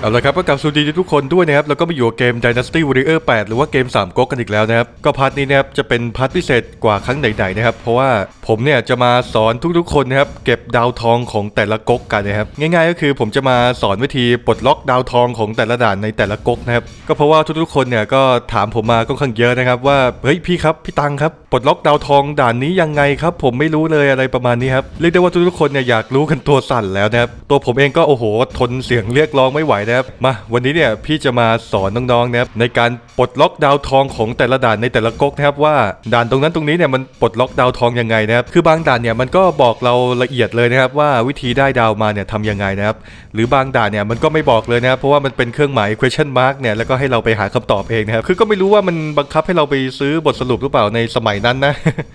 เอาละครับก็กลับสวัสดีทุกคนด้วยนะครับแล้วก็มาอยู่กับเกม Dynasty Warrior 8 หรือว่าเกม 3ก๊กกันอีกแล้วนะครับก็พาร์ทนี้นะครับจะเป็นพาร์ทพิเศษกว่าครั้งไหนๆนะครับเพราะว่าผมเนี่ยจะมาสอนทุกๆคนนะครับเก็บดาวทองของแต่ละก๊กกันนะครับง่ายๆ ก็คือผมจะมาสอนวิธีปลดล็อกดาวทองของแต่ละด่านในแต่ละก๊กนะครับก็เพราะว่าทุกๆคนเนี่ยก็ถามผมมาก็ค่อนข้างเยอะนะครับว่าเฮ้ยพี่ครับพี่ตังครับปลดล็อกดาวทองด่านนี้ยังไงครับผมไม่รู้เลยอะไรประมาณนี้ครับเรียกได้ว่าทุกๆคนเนี่ยอยากรู้กันตัวสั่นแล้วนะครับตัวผมเองก็โอ้โหทนเสียงเรียกร้องไม่ไหวนะครับมาวันนี้เนี่ยพี่จะมาสอนน้องๆนะครับในการปลดล็อกดาวทองของแต่ละด่านในแต่ละก๊กนะครับว่าด่านตรงนั้นตรงนี้เนี่ยมันปลดล็อกดาวทองยังไงนะครับคือบางด่านเนี่ยมันก็บอกเราละเอียดเลยนะครับว่าวิธีได้ดาวมาเนี่ยทำยังไงนะครับหรือบางด่านเนี่ยมันก็ไม่บอกเลยนะครับเพราะว่ามันเป็นเครื่องหมาย question mark เนี่ยแล้วก็ให้เราไปหาคำตอบเองนะครับคือก็ไม่รู้ว่ามันบังคับให้เราไปซื้อบทสรุปหรือเปล่าในสมัยนั้นนะ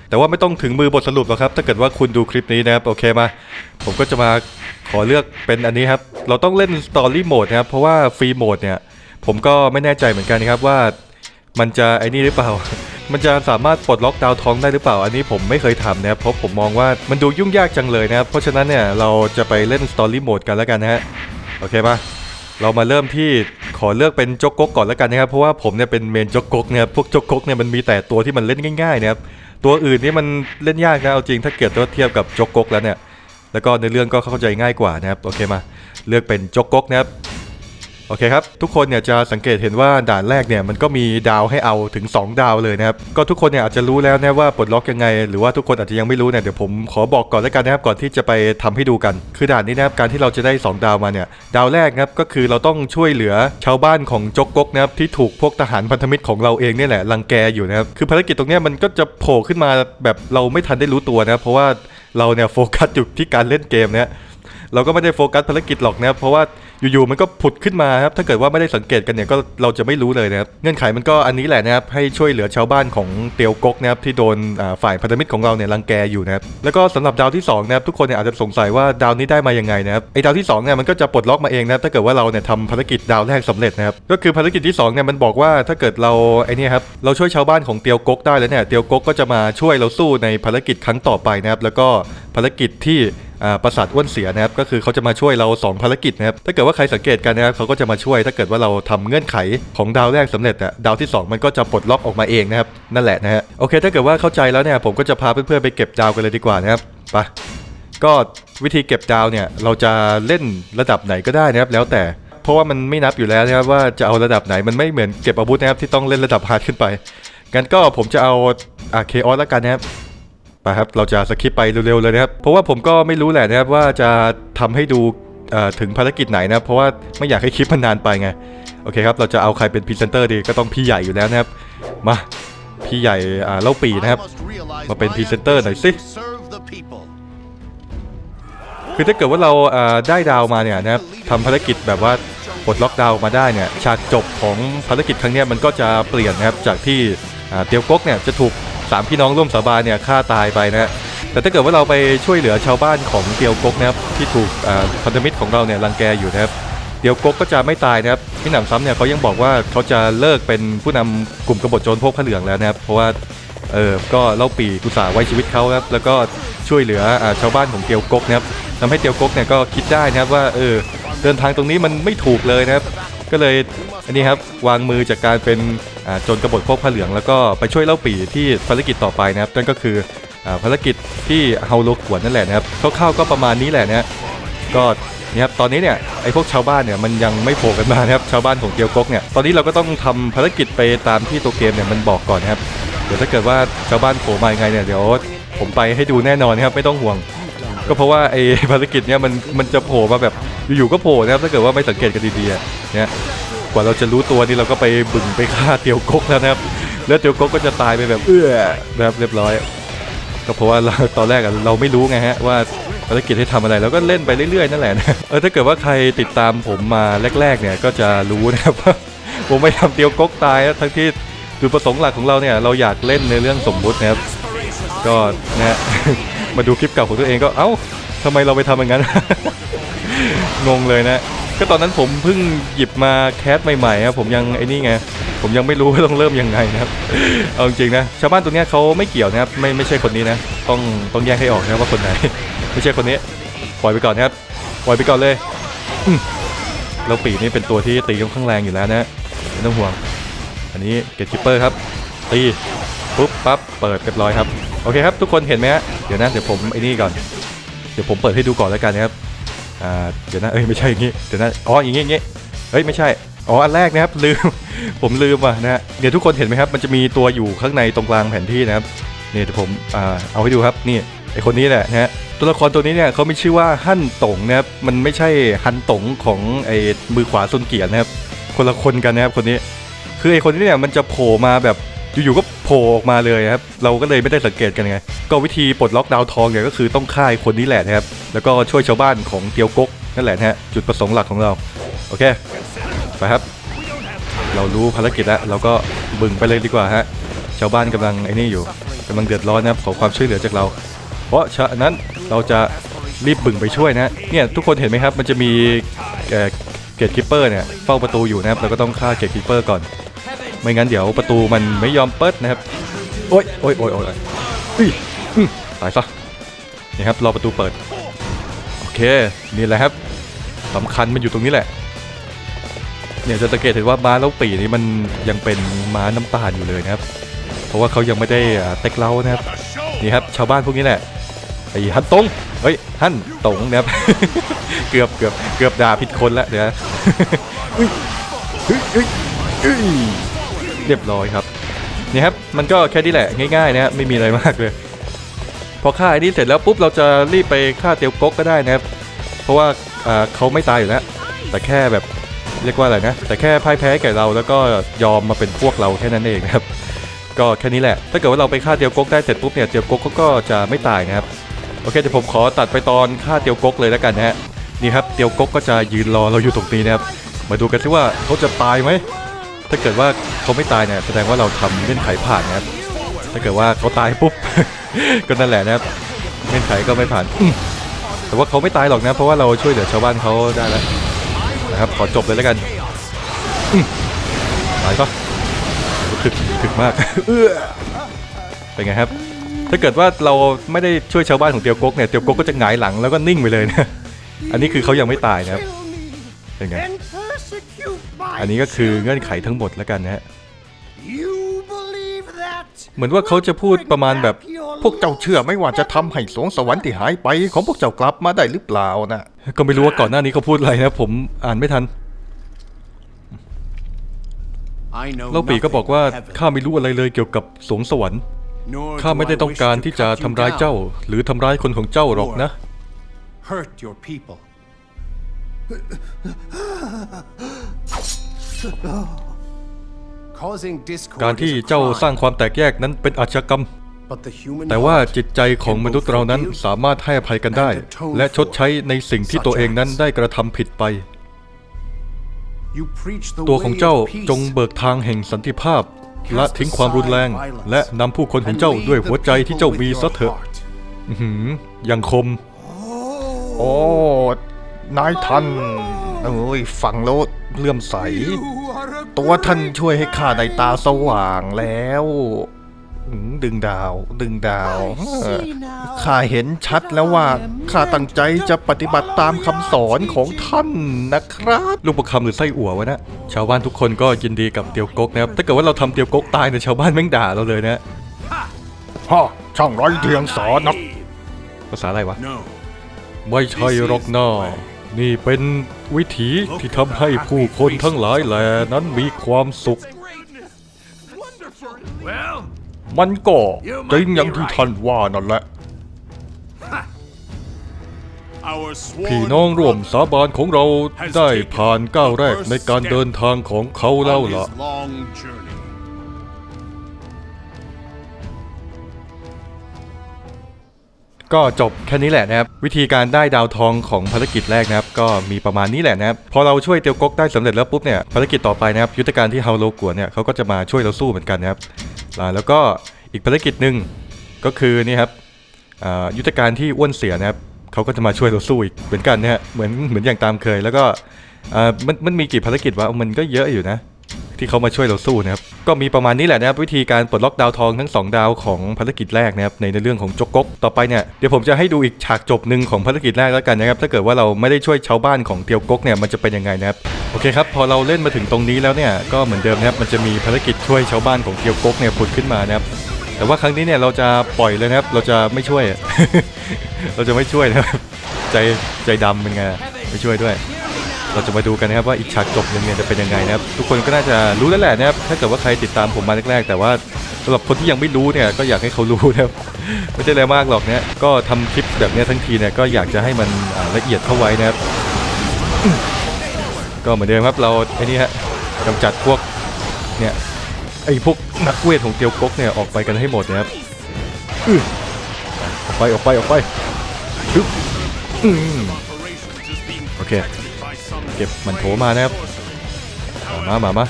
แต่ว่าไม่ต้องถึงมือบทสรุปหรอกครับถ้าเกิดว่าคุณดูคลิปนี้นะครับโอเคมา ผมก็จะมาขอเลือกเป็นอันนี้ครับ เราต้องเล่นสตอรี่โหมดนะครับ เพราะว่าฟรีโหมดเนี่ย ผมก็ไม่แน่ใจเหมือนกันนะครับว่ามันจะไอ้นี่หรือเปล่า มันจะสามารถปลดล็อกดาวท้องได้หรือเปล่า อันนี้ผมไม่เคยทำนะครับ เพราะผมมองว่ามันดูยุ่งยากจังเลยนะครับ เพราะฉะนั้นเนี่ยเราจะไปเล่นสตอรี่โหมดกันแล้วกันนะฮะ โอเคปะเรามาเริ่มที่ขอเลือกเป็นจกกกก่อนแล้วกันนะครับ เพราะว่าผมเนี่ยเป็นเมนจกกกเนี่ยพวกจกกกเนี่ยมันมีแต่ตัวที่มันเล่นง่ายๆนะครับ ตัวอื่นนี่มันเล่นยากนะ เอาจริงถ้าเกิดเทียบกับจกกกแล้วเนี่ย แล้วก็ในเรื่องก็เข้าใจง่ายกว่านะครับโอเคมาเลือกเป็นจกกกนะครับโอเคครับ ทุกคนเนี่ยจะสังเกตเห็นว่าด่านแรกเนี่ยมันก็มีดาวให้เอาถึง 2 ดาวเลยนะครับ ก็ทุกคนเนี่ยอาจจะรู้แล้วนะว่าปลดล็อกยังไง หรือว่าทุกคนอาจจะยังไม่รู้เนี่ยเดี๋ยวผมขอบอกก่อนแล้วกันนะครับก่อนที่จะไปทำให้ดูกัน คือด่านนี้นะครับการที่เราจะได้ 2 ดาวมาเนี่ยดาวแรกนะครับก็คือเราต้องช่วยเหลือชาวบ้านของจกกกนะครับที่ถูกพวกทหารพันธมิตรของเราเองเนี่ยแหละรังแกอยู่นะครับคือภารกิจตรงเนี้ยมันก็จะโผล่ขึ้นมาแบบเราไม่ทันได้รู้ตัวนะเพราะว่า เราเนี่ยโฟกัสอยู่ที่การเล่นเกมเนี่ยเราก็ไม่ได้โฟกัสภารกิจหรอกนะเพราะว่า อยู่ๆมันก็ผุดขึ้นมาครับถ้าเกิดว่าไม่ได้สังเกตกันเนี่ยก็เราจะไม่รู้เลยนะครับเงื่อนไขมันก็อันนี้แหละนะครับให้ช่วยเหลือชาวบ้านของเตียวกกนะครับที่โดนฝ่ายพันธมิตรของเราเนี่ยรังแกอยู่นะครับแล้วก็สำหรับดาวที่สองนะครับทุกคนเนี่ยอาจจะสงสัยว่าดาวนี้ได้มายังไงนะครับไอ้ดาวที่สองเนี่ยมันก็จะปลดล็อกมาเองนะครับถ้าเกิดว่าเราเนี่ยทำภารกิจดาวแรกสำเร็จนะครับก็คือภารกิจที่สองเนี่ยมันบอกว่าถ้าเกิดเราไอ้นี่ครับเราช่วยชาวบ้านของเตียวกกได้แล้วเนี่ยเตียวกกก็จะมาช่วยเราสู้ในภารกิจครั้งต่อไปนะครับแล้วก็ภารกิจที่ ปราสาทอ้วนเสียนะครับก็คือเขาจะมาช่วยเรา 2 ภารกิจนะครับถ้าเกิดว่าใครสังเกตกันนะครับเขาก็จะมาช่วย ถ้าเกิดว่าเราทำเงื่อนไขของดาวแรกสำเร็จอะดาวที่ 2 มันก็จะปลดล็อกออกมาเองนะครับนั่นแหละนะฮะโอเค ถ้าเกิดว่าเข้าใจแล้วเนี่ยผมก็จะพาเพื่อนๆไปเก็บดาวกันเลยดีกว่านะครับไปก็วิธีเก็บดาวเนี่ยเราจะเล่นระดับไหนก็ได้นะครับแล้วแต่เพราะว่ามันไม่นับอยู่แล้วนะครับว่าจะเอาระดับไหนมันไม่เหมือนเก็บอาวุธนะครับที่ต้องเล่นระดับฮาร์ดขึ้นไปงั้นก็ผมจะเอาอ่าเคออสแล้วกันนะครับ ไปครับเราจะสคิปไปเร็วๆเลยนะครับเพราะว่าผมก็ไม่รู้แหละนะครับว่าจะทำให้ดูถึงภารกิจไหนนะครับเพราะว่าไม่อยากให้คลิปมันนานไปไงโอเคครับเราจะเอาใครเป็นพรีเซนเตอร์ดีก็ต้องพี่ใหญ่อยู่แล้วนะครับมาพี่ใหญ่เล่าปีนะครับมาเป็นพรีเซนเตอร์หน่อยสิคือถ้าเกิดว่าเราได้ดาวมาเนี่ยนะครับทำภารกิจแบบว่าปลดล็อกดาวมาได้เนี่ยฉากจบของภารกิจครั้งนี้มันก็จะเปลี่ยนนะครับจากที่เตียวกกเนี่ยจะถูก สามพี่น้องร่วมสาบานเนี่ยฆ่าตายไปนะฮะแต่ถ้าเกิดว่าเราไปช่วยเหลือชาวบ้านของเตียวกกนะครับที่ถูกอ่าพันธมิตรของเราเนี่ยรังแกอยู่นะครับเตียวกกก็จะไม่ตายนะครับพี่หนำซ้ำเนี่ยเขายังบอกว่าเขาจะเลิกเป็นผู้นำกลุ่มกบฏโจรพวกผ้าเหลืองแล้วนะครับเพราะว่าเออก็เล่าปีกุตสาไว้ชีวิตเขาครับแล้วก็ช่วยเหลืออชาวบ้านของเตียวกกนะครับทำให้เตียวกกเนี่ยก็คิดได้นะครับว่าเออเดินทางตรงนี้มันไม่ถูกเลยนะครับก็เลย อันนี้ครับวางมือจากการเป็นโจรกบฏพวกผ้าเหลือง แล้วก็ไปช่วยเล่าปีที่ภารกิจต่อไปนะครับนั่นก็คืออภารกิจที่เฮาโลกวนนั่นแหละนะครับคร่าวๆก็ประมาณนี้แหละนะก็นี่ครับตอนนี้เนี่ยไอ้พวกชาวบ้านเนี่ยมันยังไม่โผล่กันมานะครับชาวบ้านของเกียวกกเนี่ยตอนนี้เราก็ต้องทำภารกิจไปตามที่ตัวเกมเนี่ยมันบอกก่อนนะครับเดี๋ยวถ้าเกิดว่าชาวบ้านโผล่มายังไงเนี่ยเดี๋ยวผมไปให้ดูแน่นอนนะครับไม่ต้องห่วง ก็เพราะว่าไอ้ภารกิจเนี่ยมันมันจะโผล่มาแบบอยู่ๆก็โผล่นะครับถ้าเกิดว่าไม่สังเกตกันดีๆเนี่ย กว่าเราจะรู้ตัวนี่เราก็ไปบึ่งไปฆ่าเตียวกกแล้วนะครับ แล้วเตียวกกก็จะตายไปแบบเอื้อแบบเรียบร้อย ก็เพราะว่าเราตอนแรกเราไม่รู้ไงฮะว่าภารกิจให้ทำอะไรเราก็เล่นไปเรื่อยๆนั่นแหละนะเออถ้าเกิดว่าใครติดตามผมมาแรก ๆ เนี่ยก็จะรู้นะครับว่าผมไม่ทำเตียวกกตายทั้งที่จุดประสงค์หลักของเราเนี่ยเราอยากเล่นในเรื่องสมมุตินะครับก็นะมาดูคลิปเก่าของตัวเองก็เอ้าทำไมเราไปทำอย่างนั้น งงเลยนะ ก็ตอนนั้นผมเพิ่งหยิบมาแคสใหม่ๆครับผมยังไอ้นี่ไงผมยังไม่รู้ว่าต้องเริ่มยังไงนะครับเอาจริงนะชาวบ้านตรงเนี้ยเขาไม่เกี่ยวนะครับไม่ไม่ใช่คนนี้นะต้องต้องแยกให้ออกนะว่าคนไหน ไม่ใช่คนนี้ปล่อยไปก่อนนะครับปล่อยไปก่อนเลยอืมแล้วปีนี่เป็นตัวที่ตีค่อนข้างแรงอยู่แล้วนะไม่ต้องห่วง อันนี้เกตคิปเปอร์ครับตีปุ๊บปั๊บเปิดเรียบร้อยครับโอเคครับทุกคนเห็นไหมฮะเดี๋ยวนะเดี๋ยวผมไอ้นี่ก่อน เดี๋ยวผมเปิดให้ดูก่อนแล้วกันนะครับ อ่าเดี๋ยวนะเอ้ยไม่ใช่อย่างงี้เดี๋ยวนะอ๋ออย่างงี้อย่างงี้เฮ้ยไม่ใช่อ๋ออันแรกนะครับลืม ผมลืมว่ะนะฮะเดี๋ยวทุกคนเห็นไหมครับ มันจะมีตัวอยู่ข้างในตรงกลางแผนที่นะครับเนี่ยเดี๋ยวผมอ่าเอาให้ดูครับนี่ไอคนนี้แหละนะฮะตัวละครตัวนี้เนี่ยเขาไมีชื่อว่าฮั่นตงนะครับมันไม่ใช่ฮันตงของไอมือขวาซุนเกียรนะครับคนละคนกันนะครับคนนี้คือไอคนนี้เนี่ยมันจะโผล่มาแบบอยู่ๆก็ ผล่ออกมาเลยครับ เราก็เลยไม่ได้สังเกตกันไง ก็วิธีปลดล็อกดาวทองเนี่ยก็คือต้องฆ่าคนนี้แหละนะครับ แล้วก็ช่วยชาวบ้านของเตียวกกนั่นแหละนะฮะ จุดประสงค์หลักของเรา โอเค ไปครับ เรารู้ภารกิจแล้ว เราก็บึงไปเลยดีกว่าฮะ ชาวบ้านกำลังไอ้นี่อยู่กำลังเดือดร้อนนะครับ ขอความช่วยเหลือจากเรา เพราะฉะนั้นเราจะรีบบึงไปช่วยนะ เนี่ยทุกคนเห็นไหมครับ มันจะมีเอ่อเกตคิปเปอร์เนี่ยเฝ้าประตูอยู่นะครับ เราก็ต้องฆ่าเกตคิปเปอร์ก่อน ไม่งั้นเดี๋ยวประตูมันไม่ยอมเปิดนะครับ โอ๊ยโอ๊ยโอ๊ยโอ๊ยอุ้ยตายซะนี่ครับรอประตูเปิด โอเค นี่แหละครับสำคัญมันอยู่ตรงนี้แหละ เนี่ยจะสังเกตเห็นว่าม้าแล้วปีนี้มันยังเป็นม้าน้ำตาลอยู่เลยนะครับ เพราะว่าเขายังไม่ได้เต็กเล้านะครับ นี่ครับชาวบ้านพวกนี้แหละไอ้ฮันตงเฮ้ยฮันตงนะครับ เกือบเกือบเกือบด่าผิดคนแล้วเดี๋ยวเฮ้ยเฮ้ยเฮ้ย รียบร้อยครับนี่ครับมันก็แค่นี้แหละง่ายๆนะฮะไม่มีอะไรมากเลย พอฆ่าไอ้นี่เสร็จแล้วปุ๊บเราจะรีบไปฆ่าเตียวก๊กก็ได้นะครับ เพราะว่าอ่าเขาไม่ตายอยู่แล้วแต่แค่แบบเรียกว่าอะไรนะแต่แค่พ่ายแพ้แก่เราแล้วก็ยอมมาเป็นพวกเราแค่นั้นเองนะครับ ก็แค่นี้แหละ ถ้าเกิดว่าเราไปฆ่าเตียวก๊กได้เสร็จปุ๊บเนี่ยเตียวก๊กเขาก็จะไม่ตายนะครับโอเคเดี๋ยวผมขอตัดไปตอนฆ่าเตียวก๊กเลยแล้วกันนะฮะนี่ครับเตียวก๊กก็จะยืนรอเราอยู่ตรงนี้นะครับมาดูกันซิว่าเขาจะตายไหม ถ้าเกิดว่าเขาไม่ตายเนี่ยแสดงว่าเราทำเงื่อนไขผ่านนะครับ ถ้าเกิดว่าเขาตายปุ๊บ ก็นั่นแหละนะครับเงื่อนไขก็ไม่ผ่าน แต่ว่าเขาไม่ตายหรอกนะ เพราะว่าเราช่วยเหลือชาวบ้านเขาได้แล้วนะครับ ขอจบเลยแล้วกันตายปะถึกถึกมากเออเป็นไงครับ ถ้าเกิดว่าเราไม่ได้ช่วยชาวบ้านของเตียวกกเนี่ยเตียวกกก็จะหงายหลังแล้วก็นิ่งไปเลยนะ อันนี้คือเขายังไม่ตายนะครับเป็นไง อันนี้ก็คือเงื่อนไขทั้งหมดแล้วกันนะฮะ You believe that? เหมือนว่าเขาจะพูดประมาณแบบ พวกเจ้าเชื่อไม่ว่าจะทำให้สวงสวรรค์ที่หายไป ของพวกเจ้ากลับมาได้หรือเปล่านะก็ไม่รู้ว่าก่อนหน้านี้เขาพูดอะไรนะผมอ่านไม่ทัน I know เล่าปีก็บอกว่า nothing of heaven, ข้าไม่รู้อะไรเลยเกี่ยวกับสวงสวรรค์ nor ข้า do ไม่ได้ I ต้อง wish การ to ที่จะ cut you ทำร้าย down, เจ้า หรือทำร้ายคนของเจ้าหรอกนะ การที่ is a เจ้า crime, สร้างความแตกแยกนั้นเป็นอาชญากรรม but the human แต่ว่า heart จิตใจของมนุษย์เรานั้นสามารถให้อภัยกันได้ และชดใช้ในสิ่งที่ตัวเองนั้นได้กระทำผิดไป You preach the ตัวของ way เจ้า of peace จงเบิกทางแห่งสันติภาพละทิ้งความรุนแรง และนำผู้คนของ and เจ้า lead ด้วย the หัวใจที่ people เจ้า with มี your ซะเถอะ heart. อื้อหือยังคม Oh, โอ้ นายท่านเอ้ยฟังแล้วเลื่อมใส you are a ตัวท่าน great ช่วยให้ข้าได้ตาสว่างแล้วอืมดึงดาว ดึงดาว I see now ข้าเห็นชัดแล้วว่าข้าตั้งใจจะปฏิบัติตามคำสอนของท่านนะครับ ลูกประคำหรือไส้อั่ววะนะ ชาวบ้านทุกคนก็ยินดีกับเตียวกกนะครับ ถ้าเกิดว่าเราทำเตียวกกตายเนี่ยชาวบ้านแม่งด่าเราเลยนะฮะช่างไร้เดียงสานักภาษาอะไรวะ No. ไม่ใช่หรอกนะ นี่เป็นวิถีที่ทำให้ผู้คนทั้งหลายแหล่นั้นมีความสุข Well, มันก็จริงอย่างที่ท่านว่านั่นแหละ our sworn พี่น้องร่วม brother สาบานของเรา has ได้ taken ผ่านก้าวแรก the first ในการ step เดินทางของเขาแล้ว on ล่ะ ก็จบแค่นี้แหละนะครับ วิธีการได้ดาวทองของภารกิจแรกนะครับ ก็มีประมาณนี้แหละนะครับ พอเราช่วยเตียวกกได้สำเร็จแล้วปุ๊บเนี่ยภารกิจต่อไปนะครับ ยุทธการที่เฮาโลกัวเนี่ยเขาก็จะมาช่วยเราสู้เหมือนกันนะครับแล้วก็อีกภารกิจหนึ่งก็คือนี่ครับอ่ายุทธการที่อ้วนเสียนะครับเขาก็จะมาช่วยเราสู้อีกเหมือนกันนะฮะเหมือนเหมือนอย่างตามเคย แล้วก็อ่ามันมันมีกี่ภารกิจวะมันก็เยอะอยู่นะ ที่เขามาช่วยเราสู้นะครับก็มีประมาณนี้แหละนะครับวิธีการปลดล็อกดาวทองทั้ง 2 ดาวของภารกิจแรกนะครับในเรื่องของจกกกต่อไปเนี่ยเดี๋ยวผมจะให้ดูอีกฉากจบหนึ่งของภารกิจแรกแล้วกันนะครับถ้าเกิดว่าเราไม่ได้ช่วยชาวบ้านของเตียวกกเนี่ยมันจะเป็นยังไงนะครับโอเคครับพอเราเล่นมาถึงตรงนี้แล้วเนี่ยก็เหมือนเดิมนะครับมันจะมีภารกิจช่วยชาวบ้านของเตียวกกเนี่ยผุดขึ้นมานะครับแต่ว่าครั้งนี้เนี่ยเราจะปล่อยเลยนะครับเราจะไม่ช่วย เราจะไม่ช่วยนะครับใจใจดำเป็นไงไม่ช่วยด้วย เราจะมาดูกันนะครับว่าอีกฉากจบหนึ่งเนี่ยจะเป็นยังไงนะครับทุกคนก็น่าจะรู้แล้วแหละนะครับถ้าเกิดว่าใครติดตามผมมาแรกๆ แต่ว่าสำหรับคนที่ยังไม่รู้เนี่ยก็อยากให้เขารู้นะครับไม่ใช่อะไรมากหรอกเนี่ยก็ทำคลิปแบบนี้ทั้งทีเนี่ยก็อยากจะให้มันละเอียดเข้าไว้นะครับก็เหมือนเดิมครับเราไอ้นี่ฮะกำจัดพวกเนี่ยไอ้พวกนักเวทของเตียวก๊กเนี่ยออกไปกันให้หมดนะครับออกไปออกไปออกไปฮึบอืม Operations ก็บมันโถมานะครับมามามา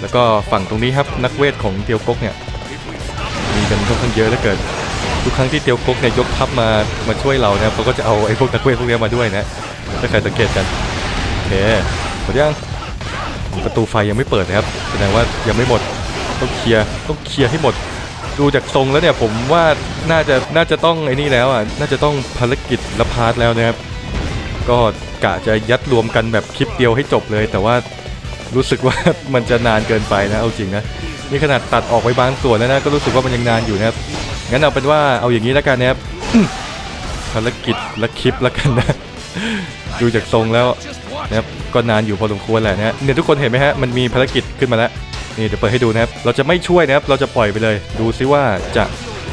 แล้วก็ฝั่งตรงนี้ครับนักเวทของเตียวกกเนี่ยมีกันค่อนข้างเยอะเหลือเกินทุกครั้งที่เตียวกกเนี่ยยกทัพมามาช่วยเราเนี่ยเขาก็จะเอาไอ้พวกนักเวทพวกนี้มาด้วยนะถ้าใครสังเกตกันโอเคหมดยังประตูไฟยังไม่เปิดนะครับแสดงว่ายังไม่หมดต้องเคลียร์ต้องเคลียร์ให้หมด ดูจากทรงแล้วเนี่ยผมว่าน่าจะน่าจะต้องไอ้นี่แล้วอะน่าจะต้องภารกิจละพาร์ทแล้วนะครับ ก็กะจะยัดรวมกันแบบคลิปเดียวให้จบเลย แต่ว่ารู้สึกว่ามันจะนานเกินไปนะเอาจริงนะนี่ขนาดตัดออกไปบางส่วนแล้วนะก็รู้สึกว่ามันยังนานอยู่นะครับงั้นเอาเป็นว่าเอาอย่างนี้แล้วกันนะครับภารกิจและคลิปแล้วกันนะ ดูจากทรงแล้วนะครับก็นานอยู่พอสมควรแหละนะเนี่ยทุกคนเห็นไหมฮะมันมีภารกิจขึ้นมาแล้วนี่เดี๋ยวเปิดให้ดูนะครับ เราจะไม่ช่วยนะครับ เราจะปล่อยไปเลย ดูซิว่าจะ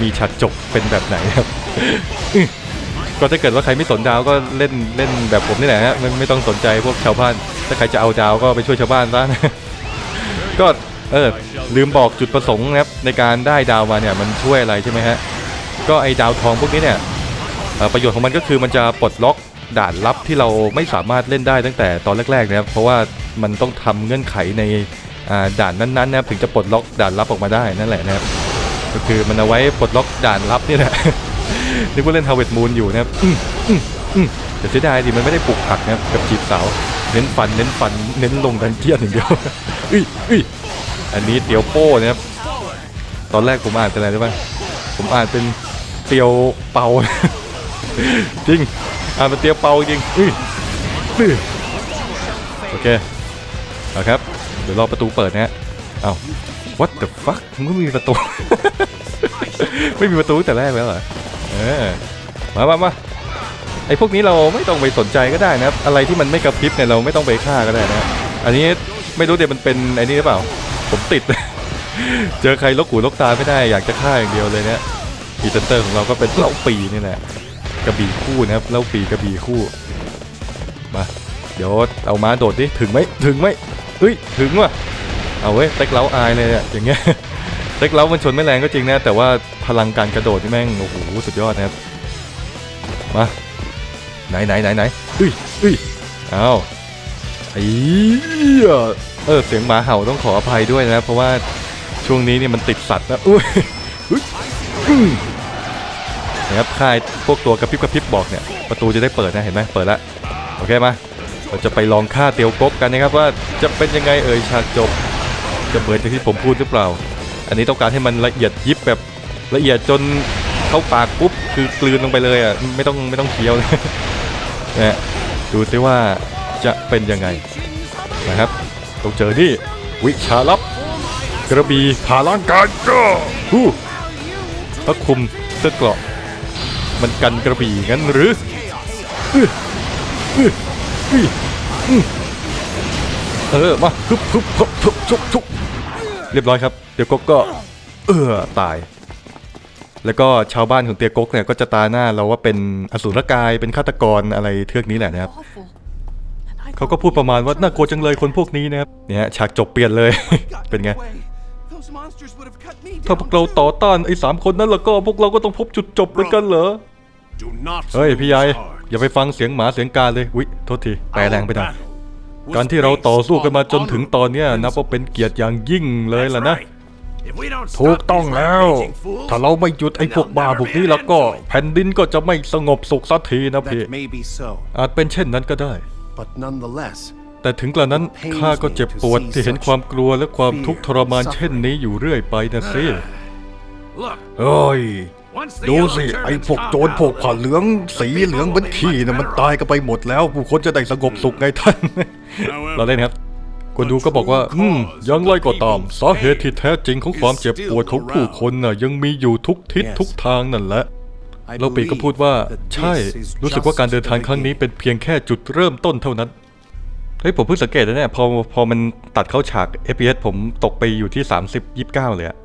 มีฉากจบเป็นแบบไหนครับ ก็ถ้าเกิดว่าใครไม่สนดาวก็เล่นเล่นแบบผมนี่แหละฮะไม่ไม่ต้องสนใจพวกชาวบ้าน ถ้าใครจะเอาดาวก็ไปช่วยชาวบ้านซะ ก็เออลืมบอกจุดประสงค์นะครับในการได้ดาวมาเนี่ยมันช่วยอะไรใช่ไหมฮะก็ไอ้ดาวทองพวกนี้เนี่ยประโยชน์ของมันก็คือมันจะปลดล็อกด่านลับที่เราไม่สามารถเล่นได้ตั้งแต่ตอนแรกๆนะครับเพราะว่ามันต้องทำเงื่อนไขในด่านนั้นๆนะครับถึงจะปลดล็อกด่านลับออกมาได้นั่นแหละนะครับก็คือมันเอาไว้ปลดล็อกด่านลับนี่แหละ นึกว่าเล่น Harvest Moon อยู่นะครับอืมอืมอืมแต่เสียดายดิมันไม่ได้ปลูกผักนะครับกับจีบสาว เน้นฟันเน้นฟันเน้นลงดันเจียนอย่างเดียวอุ้ยอุ้ยอันนี้เตียวโป้นะครับ ตอนแรกผมอ่านเป็นอะไรรู้ป่ะผมอ่านเป็นเตียวเปาจริงอ่านเป็นเตียวเปาจริงอุ้ยอุ้ยโอเคเอาครับเดี๋ยวรอประตูเปิดนะฮะเอ้า what the fuck มึงไม่มีประตู ไม่มีประตูตั้งแต่แรกแล้วเหรอ เออมามามาไอ้พวกนี้เราไม่ต้องไปสนใจก็ได้นะครับ อะไรที่มันไม่กระพริบเนี่ยเราไม่ต้องไปฆ่าก็ได้นะอันนี้ไม่รู้เดี๋ยวมันเป็นไอ้นี่หรือเปล่า ผมติด เจอใครลกหูลกตาไม่ได้อยากจะฆ่าอย่างเดียวเลยเนี่ยพรีเซนเตอร์ของเราก็เป็นเล่าปีนี่แหละกระบี่คู่นะครับเล่าปีกระบี่คู่มาเดี๋ยวเอาม้าโดดดิถึงไหมถึงไหมเฮ้ยถึงว่ะเอาเว้ยเต็กเล้าอายเลยอะอย่างเงี้ยเต็กเล้ามันชนไม่แรงก็จริงนะแต่ว่า ลังการกระโดดนี่แม่งโอ้โหสุดยอดนะครับมาไหนไหนไหนไหนอุ้ยอุ้ยเอาไอ้เฮียเออเสียงหมาเห่าต้องขออภัยด้วยนะครับเพราะว่าช่วงนี้เนี่ยมันติดสัตว์นะอุ้ยอุ้ยนะครับค่ายพวกตัวกระพริบกระพริบบอกเนี่ยประตูจะได้เปิดนะเห็นไหมเปิดแล้วโอเคมาเราจะไปลองฆ่าเตียวกบกันนะครับว่าจะเป็นยังไงเอ่ยฉากจบจะเหมือนอย่างที่ผมพูดหรือเปล่า อันนี้ต้องการให้มันละเอียดยิบแบบ ละเอียดจนเข้าปากปุ๊บคือกลืนลงไปเลยอะไม่ต้องไม่ต้องเคี้ยวนะดูซิว่าจะเป็นยังไงนะครับต้องเจอนี่วิชาลับ กระบี่ผ่าล่างการก็ฮู้พระคุมเสื้อเกราะมันกันกระบี่งั้นหรืออื้ออื้ออื้ออื้อเออมาฮึบฮึบฮึบฮึบชุบชุบเรียบร้อยครับ เดี๋ยวกบก็ เออตาย แล้วก็ชาวบ้านของเตียกกเนี่ยก็จะตาหน้าเราว่าเป็นอสูรกายเป็นฆาตกรอะไรเทือกนี้แหละนะครับ awful. And I เขาก็พูดประมาณว่าน่ากลัวจังเลยคนพวกนี้นะครับเนี่ยฮะฉากจบเปลี่ยนเลย เป็นไง Those monsters would have cut me ถ้าพวกเราต่อต้านไอ้สามคนนั้นแล้วก็พวกเราก็ต้องพบจุดจบเหมือนกันเหรอ Do not เฮ้ยพี่ใหญ่ lose heart. อย่าไปฟังเสียงหมาเสียงกาเลยวิโทษทีแปลแรงไปหน่อย Our battle was การที่เราต่อสู้กันมาจนถึง based ต on อนเนี้ย honor นับว่าเป็นเกียรติอย่างยิ่งเลย That's ล่ะนะ right. If we don't ถูก stop ต้อง these แล้ว rampaging fools, ถ้าเราไม่หยุดไอ้พวกบ้าพวกนี้แล้วก็ แผ่นดินก็จะไม่สงบสุขสักทีนะพี่ That may be so, อาจเป็นเช่นนั้นก็ได้ but nonetheless, แต่ถึงกระนั้นข้าก็เจ็บปวดที่เห็นความกลัวและความทุกข์ทรมานเช่นนี้อยู่เรื่อยไปนะสิ Look, เฮ้ย once the ดู yellow สิ turban ไอ้พวกโจร stomped พวก out ผ่า of เหลือง สีเหลืองเหมือนขี้นะมันตายกันไปหมดแล้วผู้คนจะได้สงบสุขไงท่าน เราเล่นครับ คนดูก็บอกว่า อืมอยังไรก็ตาม สาเหตุที่แท้จริงของความเจ็บปวดของผู้คนน่ะยังมีอยู่ทุกทิศทุกทางนั่นแหละโลปีก็พูดว่า ใช่ รู้สึกว่าการเดินทางครั้งนี้เป็นเพียงแค่จุดเริ่มต้นเท่านั้น เฮ้ย ผมเพิ่งสังเกตนะเนี่ยพอพอมันตัดเข้าฉาก FPS ผมตกไปอยู่ที่ 30 29 เลยอะ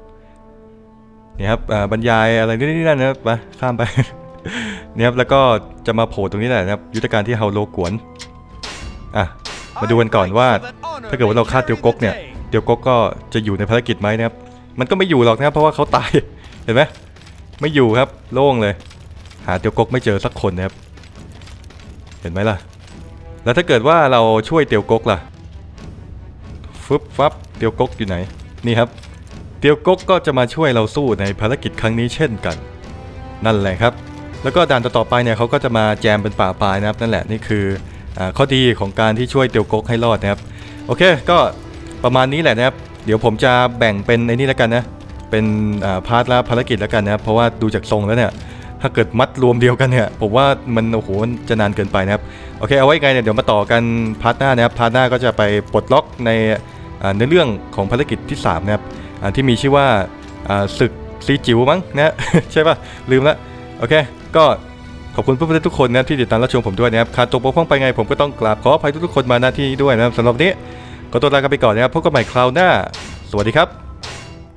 เนี่ยครับอ่าบรรยายอะไรนี่นั่นนะครับมาข้ามไปเนี่ยครับแล้วก็จะมาโผล่ตรงนี้แหละนะครับ ยุทธการที่เฮาโลกวน อะ มาดูกันก่อนว่า ถ้าเกิดว่าเราฆ่าเตียวกกเนี่ยเตียวกกก็จะอยู่ในภารกิจไหมนะครับ มันก็ไม่อยู่หรอกนะครับเพราะว่าเขาตายเห็นไหมไม่อยู่ครับโล่งเลย หาเตียวกกไม่เจอสักคนนะครับ เห็นไหมล่ะ แล้วถ้าเกิดว่าเราช่วยเตียวกกล่ะฟึบฟับเตียวกกอยู่ไหนนี่ครับ เตียวกกก็จะมาช่วยเราสู้ในภารกิจครั้งนี้เช่นกัน นั่นแหละครับ แล้วก็ด่านต่อๆไปเนี่ยเขาก็จะมาแจมเป็นป่าปลายนะครับ นั่นแหละนี่คือ ข้อดีของการที่ช่วยเตียวกกให้รอดนะครับ โอเคก็ประมาณนี้แหละนะครับ เดี๋ยวผมจะแบ่งเป็นไอ้นี่แล้วกันนะ เป็นาพาร์ทละภารกิจแล้วกันนะครับ เพราะว่าดูจากทรงแล้วเนี่ย ถ้าเกิดมัดรวมเดียวกันเนี่ย ผมว่ามันโอ้โหจะนานเกินไปนะครับ โอเคเอาไว้ไงเนี่ยเดี๋ยวมาต่อกันพาร์ทหน้านะครับ พาร์ทหน้าก็จะไปปลดล็อกในอ่าเนื้อเรื่องของภารกิจที่3นะครับที่มีชื่อว่าอ่าศึกซีจิ๋วมั้งนะใช่ป่ะลืมละโอเค ก็ ขอบคุณเพื่อนๆทุกคนนะที่ติดตามรับชมผมด้วยนะครับขาดตกบกพร่องไปไงผมก็ต้องกราบขออภัยทุกๆคนมาหน้าที่นี้ด้วยนะครับสำหรับนนี้ขอตัวลากันไปก่อนนะครับพบกันใหม่คราวหน้า สวัสดีครับ